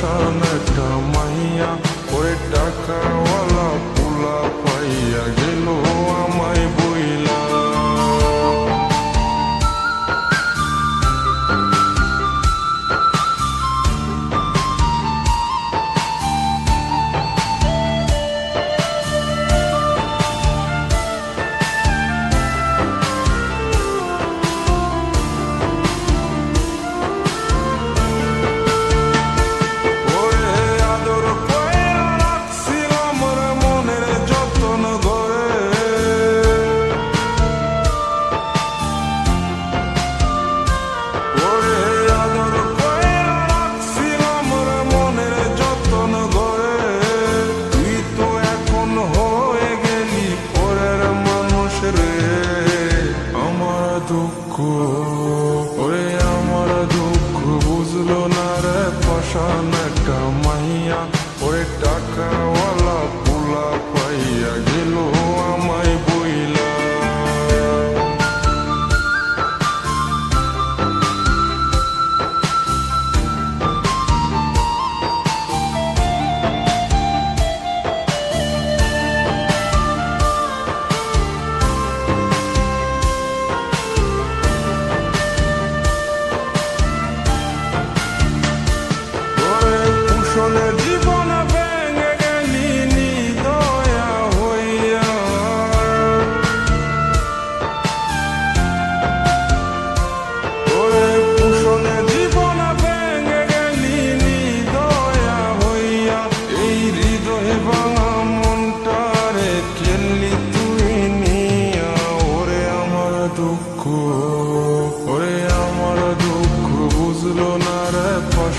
from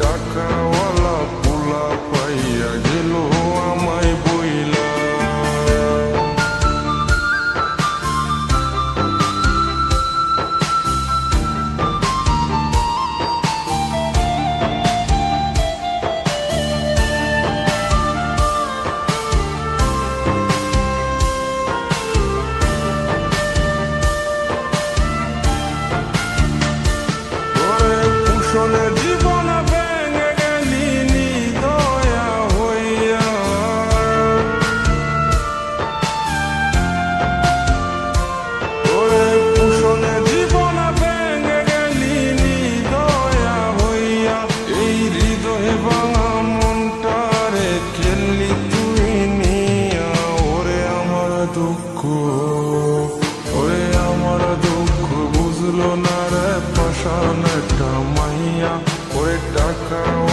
টাকাওয়ালা পোলা পাইয়া গেল আমায় বইলা। Shonen like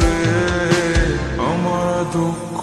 রে আমার দুঃখ।